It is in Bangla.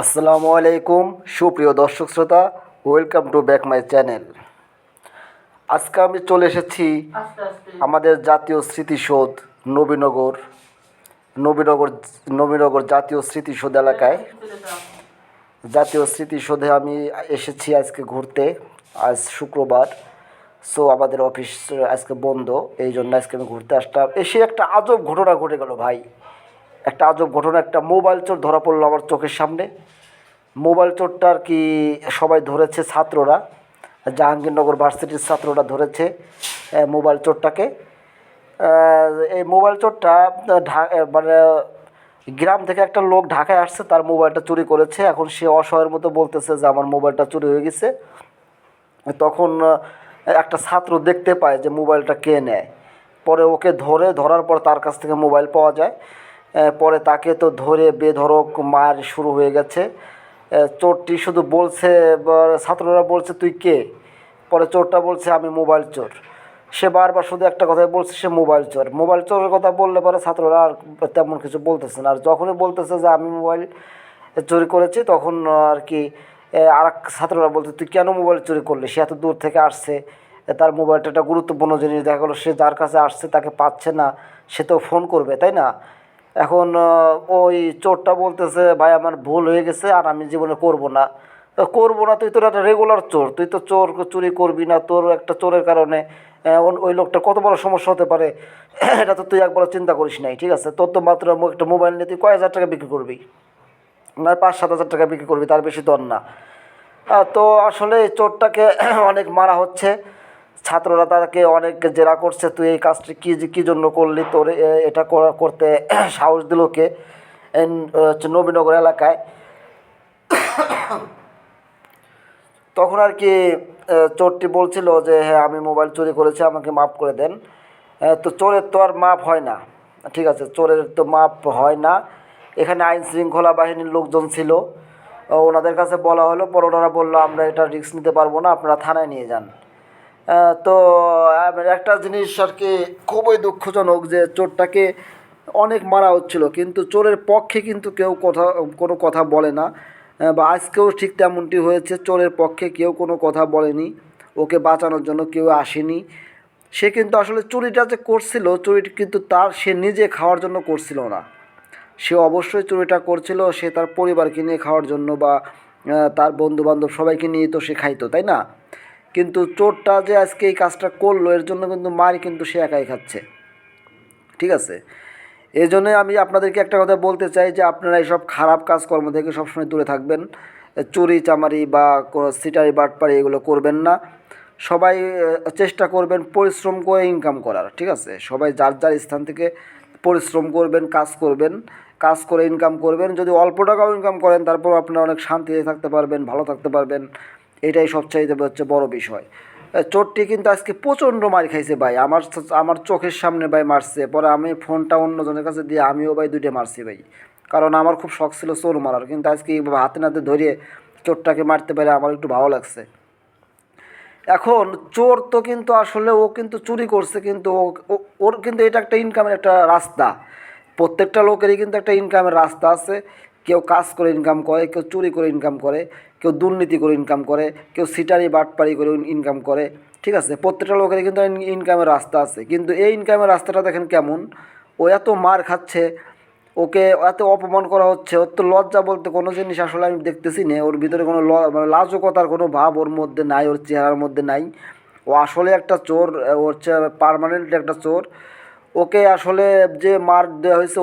আসসালামু আলাইকুম সুপ্রিয় দর্শক শ্রোতা welcome to back my channel আজকে আমি চলে এসেছি আমাদের জাতীয় স্মৃতিসৌধ নবীনগর নবীনগর নবীনগর জাতীয় স্মৃতিসৌধ এলাকায়। জাতীয় স্মৃতিসৌধে আমি এসেছি আজকে ঘুরতে আজ শুক্রবার। সো আমাদের অফিস আজকে বন্ধ এই জন্য আজকে আমি ঘুরতে আসলাম। এসে একটা আজব ঘটনা ঘটে গেল ভাই। একটা আজব ঘটনা, একটা মোবাইল চোর ধরা পড়ল আমার চোখের সামনে। মোবাইল চোরটা আর কি সবাই ধরেছে ছাত্ররা? জাহাঙ্গীরনগর ভার্সিটির ছাত্ররা ধরেছে মোবাইল চোরটাকে। এই মোবাইল চোরটা মানে গ্রাম থেকে একটা লোক ঢাকায় আসছে, তার মোবাইলটা চুরি করেছে। এখন সে অসহায়ের মতো বলতেছে যে, আমার মোবাইলটা চুরি হয়ে গেছে। তখন একটা ছাত্র দেখতে পায় যে, মোবাইলটা কে নেয়? পরে ওকে ধরে, ধরার পর তার কাছ থেকে মোবাইল পাওয়া যায়। পরে তাকে তো ধরে বেধরক মার শুরু হয়ে গেছে। চোরটি শুধু বলছে ছাত্ররা বলছে, তুই কে? পরে চোরটা বলছে, আমি মোবাইল চোর। সে বারবার শুধু একটা কথাই বলছে, সে মোবাইল চোর। মোবাইল চোরের কথা বললে পরে ছাত্ররা আর তেমন কিছু বলতেছে না। আর যখনই বলতেছে যে, আমি মোবাইল চুরি করেছি, তখন আর কি আর ছাত্ররা বলছে, তুই কেন মোবাইল চুরি করলি? সে এত দূর থেকে আসছে। তার মোবাইলটা একটা গুরুত্বপূর্ণ জিনিস। দেখা গেলো সে যার কাছে আসছে, তাকে পাচ্ছে না, সে তো ফোন করবে, তাই না? এখন ওই চোরটা বলতেছে, ভাই, আমার ভুল হয়ে গেছে আর আমি জীবনে করব না। করব না, তুই তো একটা রেগুলার চোর, তুই তো চোর চুরি করবি না, তোর একটা চোরের কারণে ওই লোকটা কত বড় সমস্যা হতে পারে, এটা তো তুই একবার চিন্তা করিস নাই, ঠিক আছে? তোর তো মাত্র একটা মোবাইল নিয়ে তুই কয় হাজার টাকা বিক্রি করবি? না, পাঁচ, সাত হাজার টাকা বিক্রি করবি, তার বেশি দর না। তো আসলে চোরটাকে অনেক মারা হচ্ছে। ছাত্ররা তাকে অনেক জেরা করছে, তুই এই কাজটি কী কী জন্য করলি তোর এটা করা- করতে সাহস দিল কে? নবীনগর এলাকায়। তখন আর কি চোরটি বলছিল যে হ্যাঁ আমি মোবাইল চুরি করেছি, আমাকে মাফ করে দেন। তো চোরের তো আর মাপ হয় না। ঠিক আছে, চোরের তো মাপ হয় না। এখানে আইন শৃঙ্খলা বাহিনীর লোকজন ছিল। ওনাদের কাছে বলা হলো, পর ওনারা বলল, আমরা এটা রিস্ক নিতে পারব না, আপনারা থানায় নিয়ে যান। তো একটা জিনিস আর কি খুবই দুঃখজনক যে চোরটাকে অনেক মারা হচ্ছিল, কিন্তু চোরের পক্ষে কিন্তু কেউ কথা, কোনো কথা বলে না। বা আজকেও ঠিক তেমনটি হয়েছে, চোরের পক্ষে কেউ কোনো কথা বলেনি, ওকে বাঁচানোর জন্য কেউ আসেনি। সে কিন্তু আসলে চুরিটা যে করছিল, চুরিটা কিন্তু তার, সে নিজে খাওয়ার জন্য করছিল না। সে অবশ্যই চুরিটা করছিল, সে তার পরিবারকে নিয়ে খাওয়ার জন্য বা তার বন্ধু বান্ধব সবাইকে নিয়ে তো সে খাইতো, তাই না? কিন্তু চোরটা যে আজকে এই কাজটা করল, এর জন্য কিন্তু মার কিন্তু সে একাই খাচ্ছে। ঠিক আছে? এই জন্যে আমি আপনাদেরকে একটা কথা বলতে চাই যে, আপনারা এইসব খারাপ কাজকর্ম থেকে সবসময় দূরে থাকবেন। চুরি, চামারি বা কোনো সিটারি, বাটপারি এগুলো করবেন না। সবাই চেষ্টা করবেন পরিশ্রম করে ইনকাম করার, ঠিক আছে? সবাই যার যার স্থান থেকে পরিশ্রম করবেন, কাজ করবেন, কাজ করে ইনকাম করবেন। যদি অল্প টাকাও ইনকাম করেন তারপর আপনারা অনেক শান্তিতে থাকতে পারবেন, ভালো থাকতে পারবেন। এটাই সবচাইতে হচ্ছে বড় বিষয়। চোরটি কিন্তু আজকে প্রচণ্ড মার খাইছে ভাই। আমার আমার চোখের সামনে ভাই মারছে। পরে আমি ফোনটা অন্যজনের কাছে দিয়ে আমিও ভাই দুইটা মারছি ভাই। কারণ আমার খুব শখ ছিল চোর মারার। কিন্তু আজকে এইভাবে হাতে নাতে ধরিয়ে চোরটাকে মারতে পারে আমার একটু ভালো লাগছে। এখন চোর তো কিন্তু আসলে ও কিন্তু চুরি করছে, কিন্তু ও- ওর কিন্তু এটা একটা ইনকামের একটা রাস্তা। প্রত্যেকটা লোকেরই কিন্তু একটা ইনকামের রাস্তা আছে। কেউ কাজ করে ইনকাম করে, কেউ চুরি করে ইনকাম করে, কেউ দুর্নীতি করে ইনকাম করে, কেউ সিটারি বাটপারি করে ইনকাম করে, ঠিক আছে? প্রত্যেকটা লোকের কিন্তু ইনকামের রাস্তা আছে। কিন্তু এই ইনকামের রাস্তাটা দেখেন কেমন? ও এত মার খাচ্ছে, ওকে এত অপমান করা হচ্ছে, ওর তো লজ্জা বলতে কোনো জিনিস আসলে আমি দেখতেছি না। ওর ভিতরে কোনো মানে লাজকতার কোনো ভাব ওর মধ্যে নাই, ওর চেহারার মধ্যে নাই। ও আসলে একটা চোর ওর পার্মানেন্ট একটা চোর। ওকে আসলে যে মার দেওয়া হয়েছে